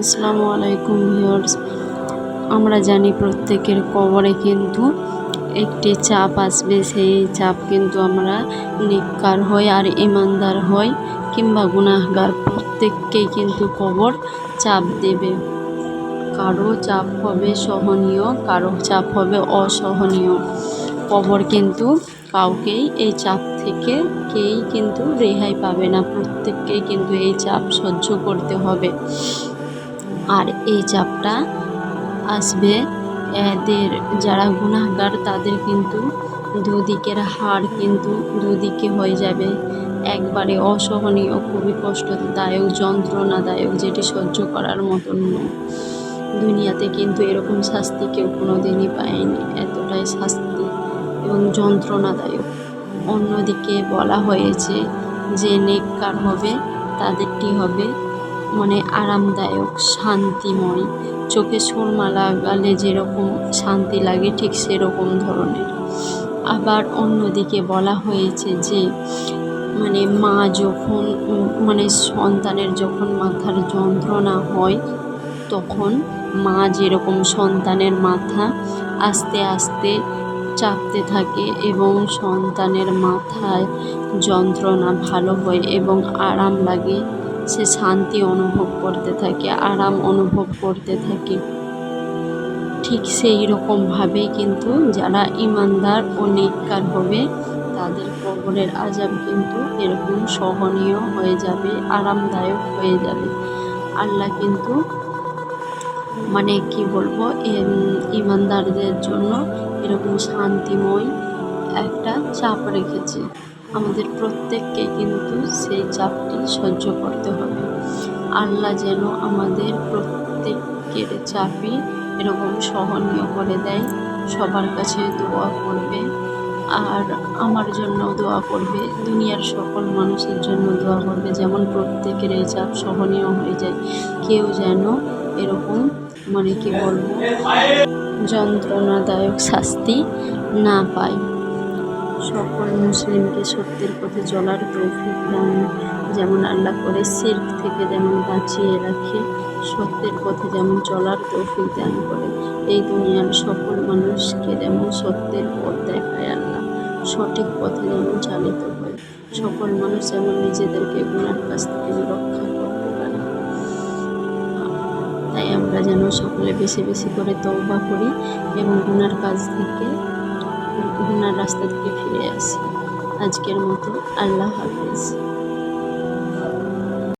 আসসালামু আলাইকুম ভিউয়ার্স। আমরা জানি প্রত্যেকের কবরে কিন্তু একটি চাপ আসবে, সেই চাপ কিন্তু আমরা নিকার হই আর ইমানদার হই কিংবা গুনাহগার। প্রত্যেককেই কিন্তু কবর চাপ দেবে। কারও চাপ হবে সহনীয়, কারও চাপ হবে অসহনীয়। কবর কিন্তু কাউকেই এই চাপ থেকে কেই কিন্তু রেহাই পাবে না। প্রত্যেককেই কিন্তু এই চাপ সহ্য করতে হবে। আর এই চাপটা আসবে। এদের যারা গুনাহগার, তাদের কিন্তু দুদিকের হার কিন্তু দুদিকে হয়ে যাবে। একবারে অসহনীয়, খুবই কষ্টদায়ক, যন্ত্রণাদায়ক, যেটি সহ্য করার মতন নয়। দুনিয়াতে কিন্তু এরকম শাস্তি কেউ কোনো দিনই পায়নি। এতটাই শাস্তি এবং যন্ত্রণাদায়ক। অন্যদিকে বলা হয়েছে যে, নেককার হবে, তাদেরটি হবে মানে আরামদায়ক, শান্তিময়। চোখে সুরমা লাগালে যেরকম শান্তি লাগে ঠিক সেরকম ধরনের। আবার অন্যদিকে বলা হয়েছে যে মানে মা যখন মানে সন্তানের যখন মাথার যন্ত্রণা হয়, তখন মা যেরকম সন্তানের মাথা আস্তে আস্তে চাপতে থাকে এবং সন্তানের মাথায় যন্ত্রণা ভালো হয় এবং আরাম লাগে সে শান্তি অনুভব করতে থাকে, আরাম অনুভব করতে থাকে। ঠিক সেই রকমভাবেই কিন্তু যারা ইমানদার ও নেককার হবে, তাদের কবরের আজাব কিন্তু এরকম সহনীয় হয়ে যাবে, আরামদায়ক হয়ে যাবে। আল্লাহ কিন্তু মানে কি বলব ইমানদারদের জন্য এরকম শান্তিময় একটা চাপ রেখেছে। আমাদের প্রত্যেককে কিন্তু সেই চাপটি সহ্য করতে হবে। আল্লাহ যেন আমাদের প্রত্যেকের চাপই এরকম সহনীয় করে দেয়, সবার কাছে দোয়া করবে আর আমার জন্য দোয়া করবে, দুনিয়ার সকল মানুষের জন্য দোয়া করবে, যেমন প্রত্যেকের এই চাপ সহনীয় হয়ে যায়, কেউ যেন এরকম মানে কি বলব? যন্ত্রণাদায়ক শাস্তি না পায়। সকল মুসলিমকে সত্যের পথে চলার তৌফিক দান। যেমন আল্লাহ করে সির্ক থেকে যেমন বাঁচিয়ে রাখে, সত্যের পথে যেমন চলার তৌফিক দান করে। এই দুনিয়ার সকল মানুষকে যেমন সত্যের পথ দেখায় আল্লাহ, সঠিক পথে যেমন চালিত হয়। সকল মানুষ যেমন নিজেদেরকে গুণার কাছ থেকে রক্ষা করতে পারে। তাই আমরা যেন সকলে বেশি বেশি করে তৌবা করি এবং গুনার কাছ থেকে গুনার রাস্তা থেকে ফিরে আসি। আজকের মতো আল্লাহ হাফিজ।